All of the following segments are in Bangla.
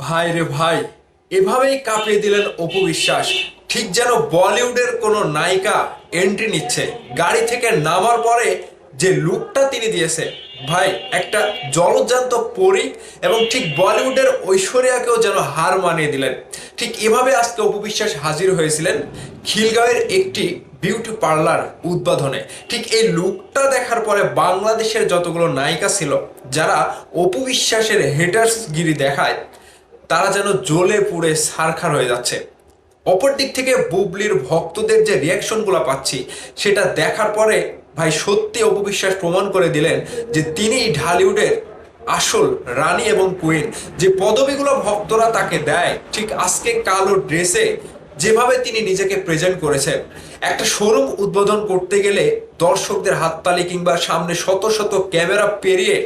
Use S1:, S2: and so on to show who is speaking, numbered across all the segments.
S1: ভাই রে ভাই, এভাবেই কাঁপিয়ে দিলেন অপু বিশ্বাস। ঠিক যেন বলিউডের কোনো নায়িকা এন্ট্রি নিচ্ছে, গাড়ি থেকে নামার পরে যে লুকটা তিনি দিয়েছে। ভাই, একটা জলজান্ত পরি এবং ঠিক বলিউডের ঐশ্বরিয়াকেও যেন হার মানিয়ে দিলেন। ঠিক এভাবে আজকে অপু বিশ্বাস হাজির হয়েছিলেন। খিলগাঁওয়ের একটি বিউটি পার্লার উদ্বোধনে। ঠিক এই লুকটা দেখার পরে বাংলাদেশের যতগুলো নায়িকা ছিল, যারা অপু বিশ্বাসের হেটার্স গিরি দেখায়, তারা যেন জ্বলে পুড়ে সারখার হয়ে যাচ্ছে। অপর দিক থেকে বুবলির ভক্তদের যে রিয়াকশনগুলো পাচ্ছি, সেটা দেখার পরে ভাই সত্যি অপবিশ্বাস প্রমাণ করে দিলেন যে তিনি ঢালিউডের আসল রানী এবং কুইন যে পদবিগুলো ভক্তরা তাকে দেয়, ঠিক আজকে কালো ড্রেসে যেভাবে তিনি নিজেকে প্রেজেন্ট করেছেন, একটা শোরুম উদ্বোধন করতে গেলে দর্শকদের হাততালি কিংবা সামনে শত শত ক্যামেরা পেরিয়ে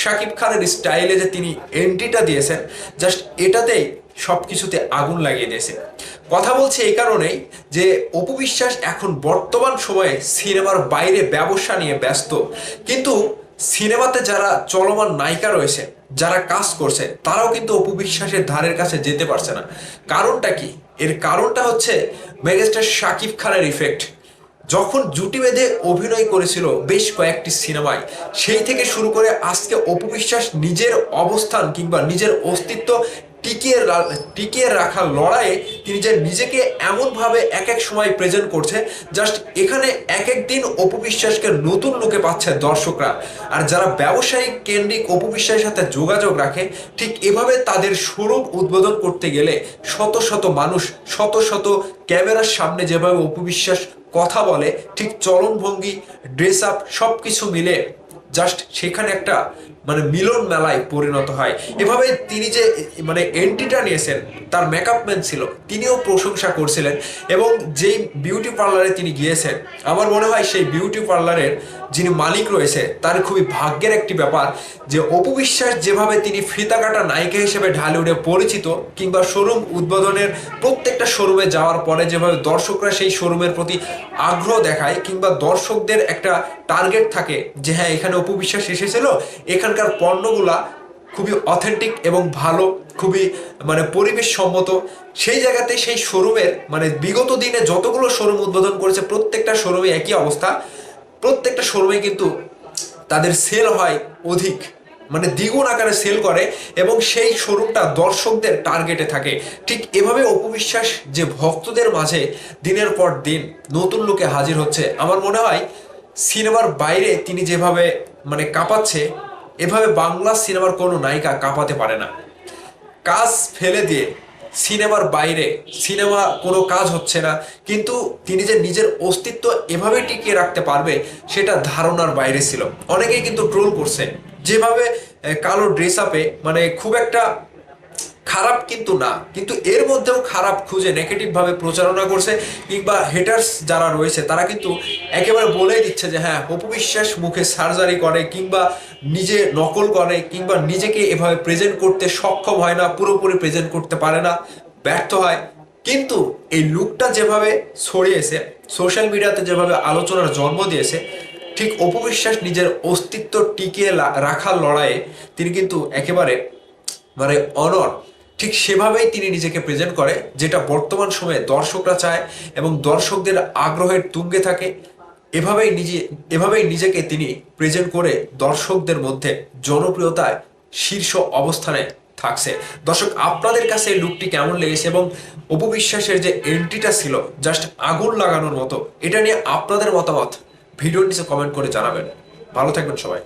S1: শাকিব খানের স্টাইলে যে তিনি এন্ট্রিটা দিয়েছেন জাস্ট এটাতেই সব কিছুতে আগুন লাগিয়ে দিয়েছে। কথা বলছি এই কারণেই যে অপু বিশ্বাস এখন বর্তমান সময়ে সিনেমার বাইরে ব্যবসা নিয়ে ব্যস্ত। কিন্তু সিনেমাতে যারা চলমান নায়িকা রয়েছে, যারা কাজ করছে, তারাও কিন্তু অপু বিশ্বাসের ধারের কাছে যেতে পারছে না। কারণটা কি? এর কারণটা হচ্ছে মেগাস্টার শাকিব খানের ইফেক্ট যখন জুটি বেঁধে অভিনয় করেছিল বেশ কয়েকটি সিনেমায়, সেই থেকে শুরু করে আজকে অপবিশ্বাস নিজের অবস্থান কিংবা নিজের অস্তিত্ব টিকিয়ে টিকিয়ে রাখার লড়াইয়ে তিনি যে নিজেকে এমনভাবে এক এক সময় প্রেজেন্ট করছে জাস্ট এখানে এক এক দিন অপু বিশ্বাসকে নতুন লোকে পাচ্ছে দর্শকরা। আর যারা ব্যবসায়িক কেন্দ্রিক অপবিশ্বাসের সাথে যোগাযোগ রাখে, ঠিক এভাবে তাদের স্বরূপ উদ্বোধন করতে গেলে শত শত মানুষ, শত শত ক্যামেরার সামনে যেভাবে অপবিশ্বাস কথা বলে, ঠিক চলনভঙ্গি ড্রেস আপ সব কিছু মিলে জাস্ট সেখানে একটা মানে মিলন মেলায় পরিণত হয়। এভাবে তিনি যে মানে এন্ট্রিটা নিয়েছেন, তার মেকআপ ম্যান ছিল, তিনিও প্রশংসা করছিলেন এবং যেই বিউটি পার্লারে তিনি গিয়েছেন, আমার মনে হয় সেই বিউটি পার্লারের যিনি মালিক রয়েছে, তার খুবই ভাগ্যের একটি ব্যাপার যে, অপু বিশ্বাস যেভাবে তিনি ফিতা কাটা নায়িকা হিসেবে ঢালিউডে পরিচিত কিংবা শোরুম উদ্বোধনের প্রত্যেকটা শোরুমে যাওয়ার পরে যেভাবে দর্শকরা সেই শোরুমের প্রতি আগ্রহ দেখায় কিংবা দর্শকদের একটা টার্গেট থাকে যে হ্যাঁ এখানে অপু বিশ্বাস এসেছিল। এখানকার পণ্যগুলা খুবই অথেন্টিক এবং ভালো, খুবই মানে পরিবেশ সম্মত সেই জায়গাতে সেই শোরুমের মানে বিগত দিনে যতগুলো শোরুম উদ্বোধন করেছে, প্রত্যেকটা শোরুমে একই অবস্থা। প্রত্যেকটা শোরুমে কিন্তু তাদের সেল হয় অধিক মানে দ্বিগুণ আকারে সেল করে এবং সেই শোরুমটা দর্শকদের টার্গেটে থাকে। ঠিক এভাবে অপবিশ্বাস যে ভক্তদের মাঝে দিনের পর দিন নতুন লোকে হাজির হচ্ছে, আমার মনে হয় সিনেমার বাইরে তিনি যেভাবে মানে কাঁপাচ্ছে, এভাবে বাংলা সিনেমার কোনো নায়িকা কাঁপাতে পারে না। কাজ ফেলে দিয়ে সিনেমার বাইরে, সিনেমা কোনো কাজ হচ্ছে না, কিন্তু তিনি যে নিজের অস্তিত্ব এভাবে টিকিয়ে রাখতে পারবে, সেটা ধারণার বাইরে ছিল। অনেকেই কিন্তু ট্রোল করছে। যেভাবে কালো ড্রেস আপে মানে খুব একটা খারাপ কিন্তু না, কিন্তু এর মধ্যেও খারাপ খুঁজে নেগেটিভ ভাবে প্রচারণা করছে, কিংবা হেটার্স যারা রয়েছে, তারা কিন্তু একেবারে বলেই দিচ্ছে যে হ্যাঁ অপু বিশ্বাস মুখে সার্জারি করে, কিংবা নিজে নকল করে, কিংবা নিজেকে এভাবে প্রেজেন্ট করতে সক্ষম হয় না, পুরোপুরি প্রেজেন্ট করতে পারে না, ব্যর্থ হয়। কিন্তু এই লুকটা যেভাবে ছড়িয়েছে সোশ্যাল মিডিয়াতে যেভাবে আলোচনার জন্ম দিয়েছে, ঠিক অপু বিশ্বাস নিজের অস্তিত্ব টিকিয়ে রাখার লড়াইয়ে তিনি কিন্তু একেবারে মানে অনর ঠিক সেভাবেই তিনি নিজেকে প্রেজেন্ট করে, যেটা বর্তমান সময়ে দর্শকরা চায় এবং দর্শকদের আগ্রহের তুঙ্গে থাকে। এভাবেই নিজে, এভাবেই নিজেকে তিনি প্রেজেন্ট করে দর্শকদের মধ্যে জনপ্রিয়তায় শীর্ষ অবস্থানে থাকছে। দর্শক, আপনাদের কাছে লুকটি কেমন লেগেছে এবং অপবিশ্বাসের যে এন্ট্রিটা ছিল জাস্ট আগুন লাগানোর মতো, এটা নিয়ে আপনাদের মতামত, ভিডিওর নিচে কমেন্ট করে জানাবেন। ভালো থাকবেন সবাই।